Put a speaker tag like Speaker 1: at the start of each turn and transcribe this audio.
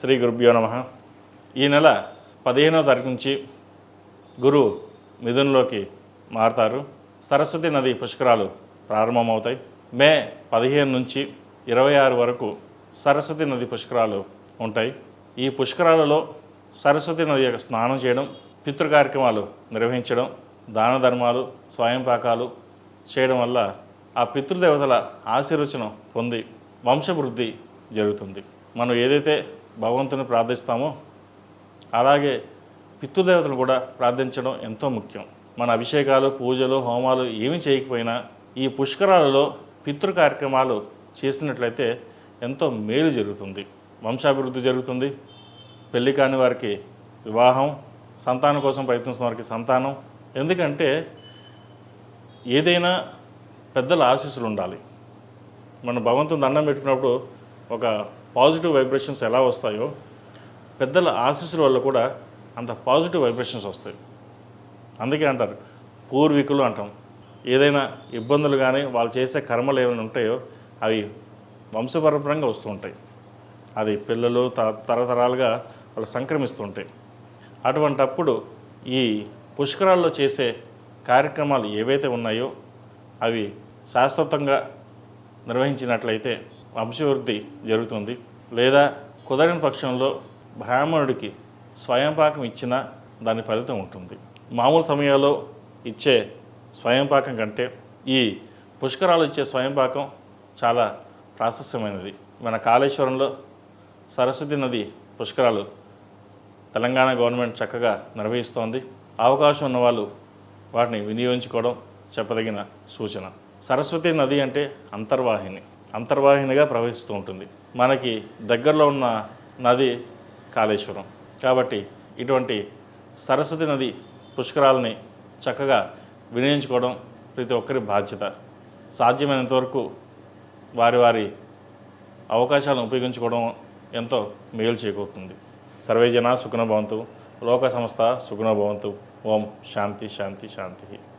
Speaker 1: శ్రీ గురుభ్యో నమ. ఈ నెల పదిహేనవ తారీఖు నుంచి గురువు మిథున్లోకి మారతారు. సరస్వతి నది పుష్కరాలు ప్రారంభమవుతాయి. మే పదిహేను నుంచి ఇరవై ఆరు వరకు సరస్వతి నది పుష్కరాలు ఉంటాయి. ఈ పుష్కరాలలో సరస్వతి నది యొక్క స్నానం చేయడం పితృ కార్యక్రమాలు నిర్వహించడం దాన ధర్మాలు స్వయం పాకాలు చేయడం వల్ల ఆ పితృదేవతల ఆశీర్వచనం పొంది వంశవృద్ధి జరుగుతుంది. మనం ఏదైతే భగవంతుని ప్రార్థిస్తామో అలాగే పితృదేవతలు కూడా ప్రార్థించడం ఎంతో ముఖ్యం. మన అభిషేకాలు పూజలు హోమాలు ఏమి చేయకపోయినా ఈ పుష్కరాలలో పితృ కార్యక్రమాలు చేసినట్లయితే ఎంతో మేలు జరుగుతుంది. వంశాభివృద్ధి జరుగుతుంది. పెళ్ళి కాని వారికి వివాహం సంతానం కోసం ప్రయత్నిస్తున్న వారికి సంతానం. ఎందుకంటే ఏదైనా పెద్దల ఆశీస్సులు ఉండాలి. మన భగవంతుని దండం పెట్టుకున్నప్పుడు ఒక పాజిటివ్ వైబ్రేషన్స్ ఎలా వస్తాయో పెద్దల ఆశీస్సుల వల్ల కూడా అంత పాజిటివ్ వైబ్రేషన్స్ వస్తాయి. అందుకే అంటారు పూర్వీకులు అంటాం. ఏదైనా ఇబ్బందులు కానీ వాళ్ళు చేసే కర్మలు ఏమైనా ఉంటాయో అవి వంశపరంపరంగా వస్తూ ఉంటాయి. అది పిల్లలు త తరతరాలుగా వాళ్ళు సంక్రమిస్తుంటాయి అటువంటప్పుడు ఈ పుష్కరాల్లో చేసే కార్యక్రమాలు ఏవైతే ఉన్నాయో అవి శాశ్వతంగా నిర్వహించినట్లయితే వంశవృద్ధి జరుగుతుంది. లేదా కుదరని పక్షంలో బ్రాహ్మణుడికి స్వయంపాకం ఇచ్చినా దాని ఫలితం ఉంటుంది. మామూలు సమయాల్లో ఇచ్చే స్వయంపాకం కంటే ఈ పుష్కరాలు ఇచ్చే స్వయంపాకం చాలా ప్రాశస్యమైనది. మన కాళేశ్వరంలో సరస్వతి నది పుష్కరాలు తెలంగాణ గవర్నమెంట్ చక్కగా నిర్వహిస్తోంది. అవకాశం ఉన్న వాళ్ళు వాటిని వినియోగించుకోవడం చెప్పదగిన సూచన. సరస్వతి నది అంటే అంతర్వాహిని. అంతర్వాహినిగా ప్రవహిస్తూ ఉంటుంది. మనకి దగ్గరలో ఉన్న నది కాళేశ్వరం. కాబట్టి ఇటువంటి సరస్వతి నది పుష్కరాలని చక్కగా వినియోగించుకోవడం ప్రతి ఒక్కరి బాధ్యత. సాధ్యమైనంత వరకు వారి వారి అవకాశాలను ఉపయోగించుకోవడం ఎంతో మేలు చేకూరుతుంది. సర్వే జన సుఖన భవంతు. లోక సంస్థ సుఖన భవంతు. ఓం శాంతి శాంతి శాంతి.